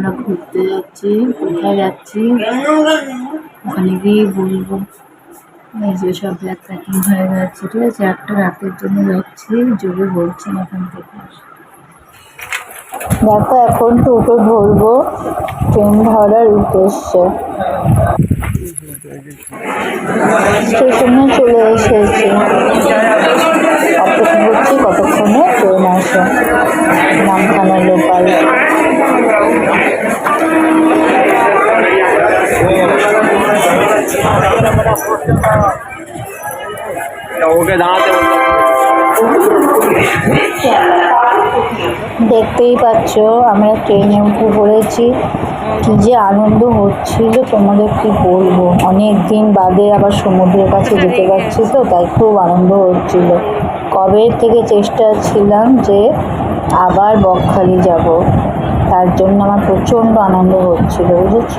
আমরা ঘুরতে যাচ্ছি, কোথায় যাচ্ছি, ওখানে গিয়ে বলব। এই যে সব ব্যাগ প্যাকিং হয়ে গেছে, ঠিক আছে? একটা রাতের জন্য যাচ্ছি, জোরে বলছেন এখান থেকে। দেখো, এখন টোটো ধরবো, ট্রেন ধরার উদ্দেশ্যে। স্টেশনে চলে এসেছি। অপেক্ষা করছি কতক্ষণে ট্রেন আসে। নামখানা লোকাল। ওকে দাঁড়াতে দেখতেই পাচ্ছ, আমরা ট্রেনে উঠে পড়েছি। কি যে আনন্দ হচ্ছিল, তোমাদের কি বলব? অনেক দিন বাদে আবার সমুদ্রের কাছে যেতে পারছি তো, তাই খুব আনন্দ হচ্ছিল। কবে থেকে চেষ্টা ছিলাম যে আবার বকখালি যাব, তার জন্য আমার প্রচণ্ড আনন্দ হচ্ছিল, বুঝেছ?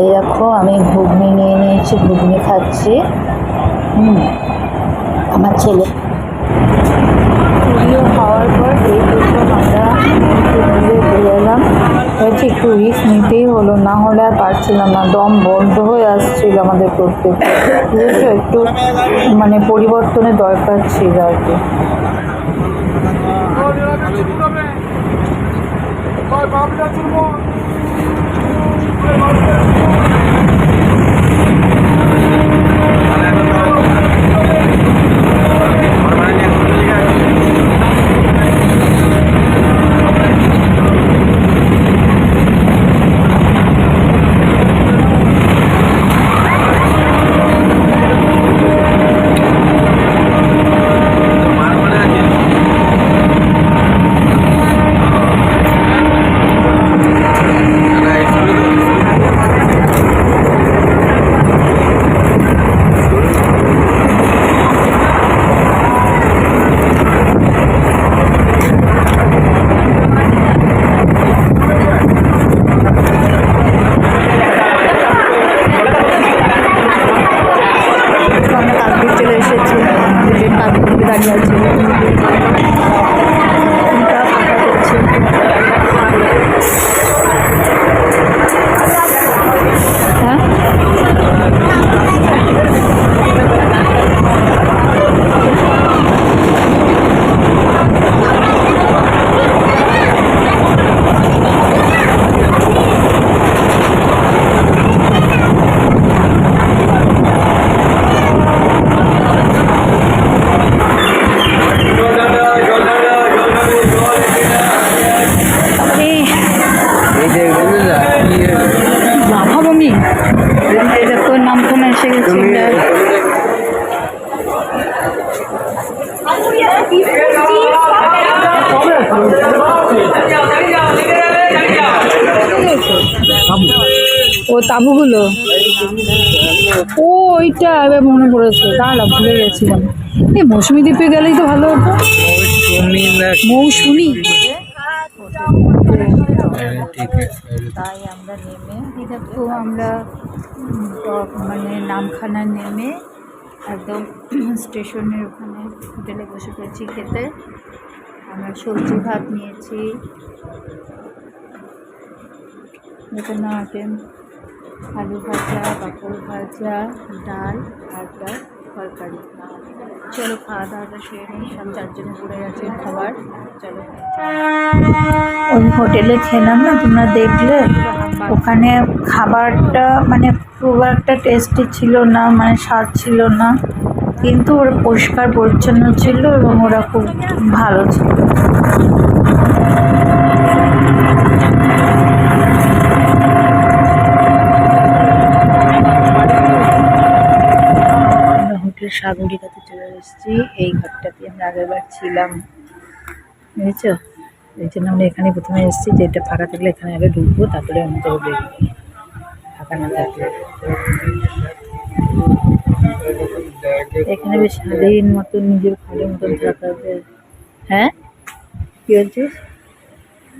এই দেখো, আমি ঘুগনি নিয়ে নিয়েছি, ঘুগনি খাচ্ছি। হুম। আমার ছেলে। খাওয়ার পর এই প্রথম আমরা বেরোলাম হয়েছে একটু রিস্ক নিতেই হলো না হলে আর পারছিলাম না। দম বন্ধ হয়ে আসছিল আমাদের প্রত্যেককে বুঝেছ একটু মানে পরিবর্তনের দরকার ছিল আর কি। áreas এসে গেছি। ও তাবুগুলো? ও ওইটা এবার মনে পড়েছে। দাঁড়া ভুলে গেছিলাম। এই মৌসুমি দ্বীপে গেলেই তো ভালো হতো। মৌসুমি? তাই আমরা নেমে দেখো আমরা মানে নামখানা নেমে একদম স্টেশনের ওখানে হোটেলে বসে পড়েছি খেতে। আমরা সবজি ভাত নিয়েছি। এখানে আলু ভাজা পাঁপড় ভাজা ডাল একটা তরকারি। চলো খাওয়া দাওয়াটা সেরে নিই সব চারজনে পড়ে গেছে খাবার। ওই হোটেলে খেলাম না, তোমরা দেখলে? ওখানে খাবারটা মানে খুব একটা টেস্টি ছিল না মানে স্বাদ ছিল না। কিন্তু ওরা পরিষ্কার পরিচ্ছন্ন ছিল এবং ওরা খুব ভালো ছিল। সাগরিকাতে চলে এসেছি। এই ঘরটাতে আমরা আগেরবার ছিলাম। বুঝেছ? এই জন্য আমরা এখানে প্রথমে এসেছি যে এটা ফাঁকা থাকলে এখানে আগে ঢুকবো তারপরে অন্য জায়গায় বেরোবো। ফাঁকা না থাকলে। এখানে বেশ স্বাধীন মতন নিজের ঘরের মতন থাকা যায় হ্যাঁ? কি হচ্ছে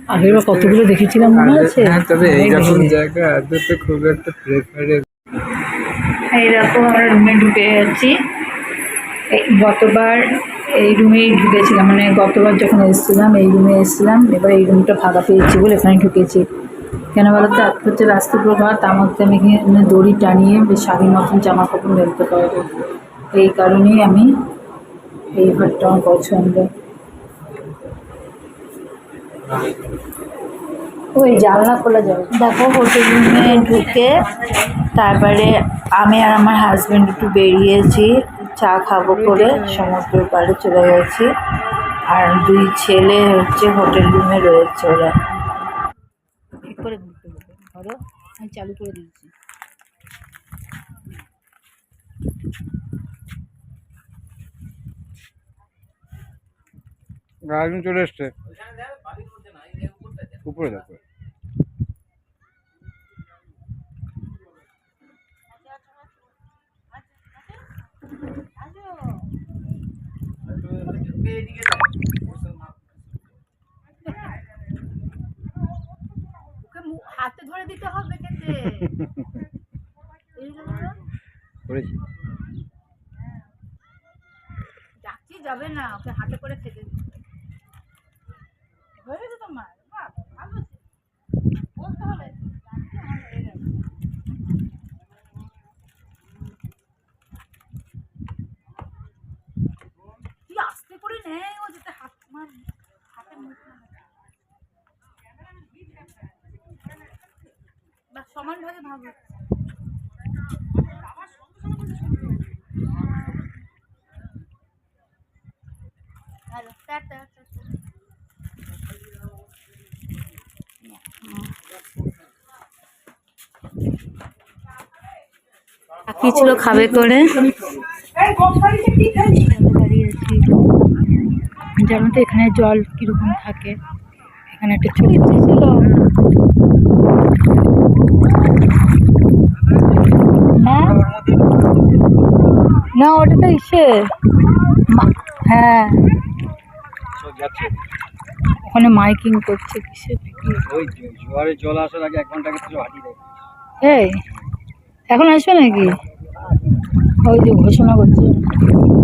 আগের বার কতগুলো দেখেছিলাম মনে আছে? হ্যাঁ তবে এইরকম জায়গা আদতে খুব একটা প্রেফারেন্স এইরকম আমরা রুমে ঢুকে যাচ্ছি গতবার এই রুমেই ঢুকেছিলাম মানে গতবার যখন এসেছিলাম এই রুমে এসেছিলাম এবার এই রুমটা ফাঁকা পেয়েছি বলে এখানে ঢুকেছি। কেন বলো তো? আজকে হচ্ছে রাষ্ট্রপ্রভাত তার মধ্যে আমি এখানে দড়ি টানিয়ে বেশ স্বাধীন মতন জামা কাপড় মেলতে পারব। এই কারণেই আমি এই ঘরটা আমার পছন্দ। ওই জানলা খোলা যাবে। দেখো হোটেল রুমে ঢুকে তারপরে আমি আর আমার হাজব্যান্ড একটু বেরিয়েছি। চা খাব করে সমুদ্রের পাড়ে চলে গেছি। আর দুই ছেলে হচ্ছে হোটেল রুমে রয়েছে ওরা। ঠিক করে ঘুরতে হবে? ধরো আমি চালু করে দিয়েছি চলে এসছে। উপরে দেখো। হাতে ধরে দিতে হবে খেতে। করেছি। ডাকছি যাবে না ওকে হাতে করে খেতে হয়ে গেছে তোমার? ভালো। বলতে হবে ডাকছি, আমার হয়ে গেছে। তুই আস্তে করে নে ও যেতে হাত মার হাতে মুখ না লাগে। বাস সমান ভাগে ভাগ হচ্ছে। হ্যালো টাটা টাটা কি ছিল খাবে করে দাঁড়িয়েছি জানো তো এখানে জল কীরকম থাকে। এখানে একটা ছোট ছিল না না ওটা তো ইসে। মা- হ্যাঁ। ওখানে মাইকিং করছে কিসে জোয়ারে জল আসার আগে এক ঘণ্টা এই এখন আসবে নাকি? ওই যে ঘোষণা করছে।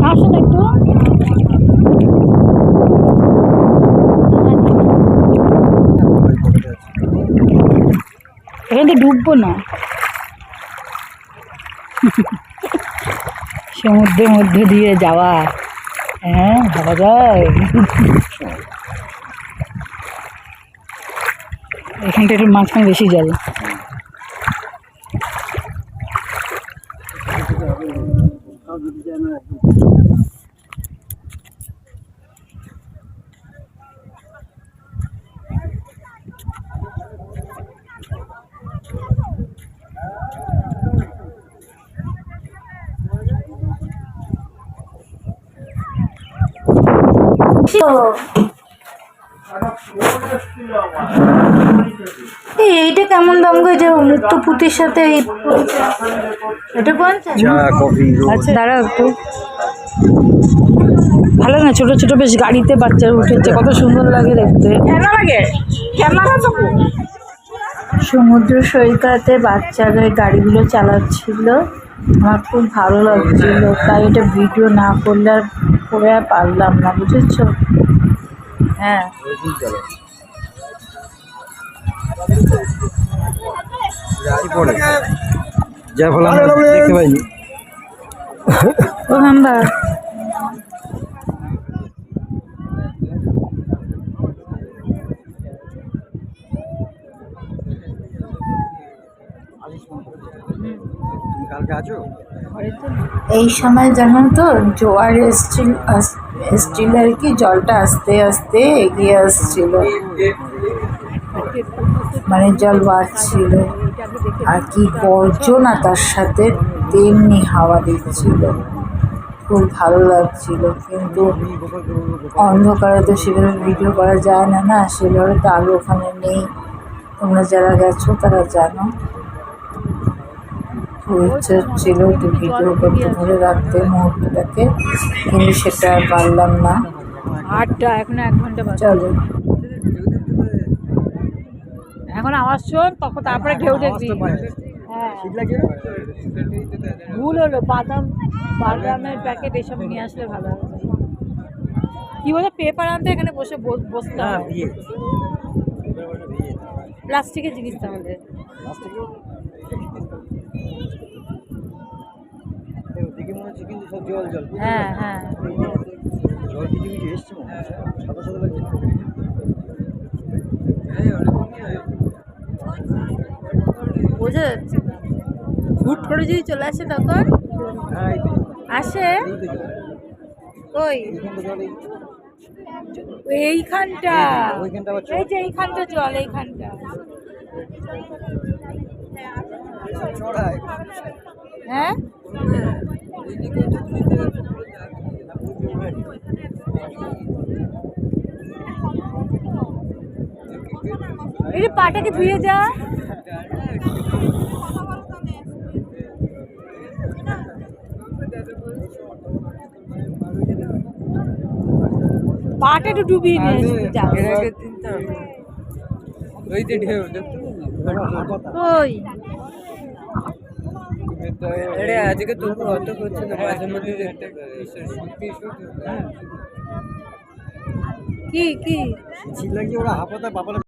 আসুন একটু। এখান ডুববো না। সমুদ্রের মধ্যে দিয়ে যাওয়া। হ্যাঁ ভাবা যায়। এখানটা একটু মাঝখানে বেশি জল। এইটা কেমন দাম গো? যে মুক্ত পুঁতির সাথে এই এটা পঞ্চাশ? আচ্ছা দাঁড়াও একটু। ভালো না ছোট ছোট বেশ গাড়িতে বাচ্চারা উঠেছে কত সুন্দর লাগে দেখতে। লাগে? সমুদ্র সৈকতে বাচ্চারা গাড়িগুলো চালাচ্ছিল। আমার খুব ভালো লাগছিল তাই এটা ভিডিও না করলে আর করে আর পারলাম না বুঝেছ? হ্যাঁ। ফলে দেখতে পাইনি। ও এই সময় জানো তো, জোয়ার এসছিল আর কি, জলটা আস্তে আস্তে এগিয়ে আসছিল। মানে জল বাড়ছিল। আর কি গর্জন তার সাথে তেমনি হাওয়া দিচ্ছিল। খুব ভালো লাগছিল, কিন্তু অন্ধকারে তো সেভাবে ভিডিও করা যায় না না? সেভাবে তো আলো ওখানে নেই। তোমরা যারা গেছো তারা জানো। ইচ্ছে ছিল একটু ভিডিও করতে ধরে রাখতে মুহূর্তটাকে কিন্তু সেটা আর পারলাম না। আটটা এখন এক ঘণ্টা চলো। এখন আওয়াজ শোন তখন তারপরে ঢেউ দেখবি। হ্যাঁ। ভুল হলো বাদাম বাদামের প্যাকেট এসব নিয়ে আসলে ভালো হবে। কি বলে পেপার আনতে এখানে বসে বস- বসতে হবে। প্লাস্টিকের জিনিস তাহলে। দেখে মনে হচ্ছে কিন্তু সব জল জল হ্যাঁ হ্যাঁ। জল কিছু কিছু এসছে সাদা সাদা লাগছে। বোঝা যাচ্ছে। হুট করে যদি চলে আসে তখন? হ্যাঁ আসে? কই? এইখানটা এই এইখানটা। ওইখানটা যে এইখানটা জল এইখানটা। হ্যাঁ? এই পাটাকে ধুয়ে যা। পাটা একটু ডুবিয়ে নিয়ে যা ওই। আজকে তো অত করছে না মাঝে মধ্যে দেখতে কি কি? ছিল কি ওরা হাঁপাতে বাপালে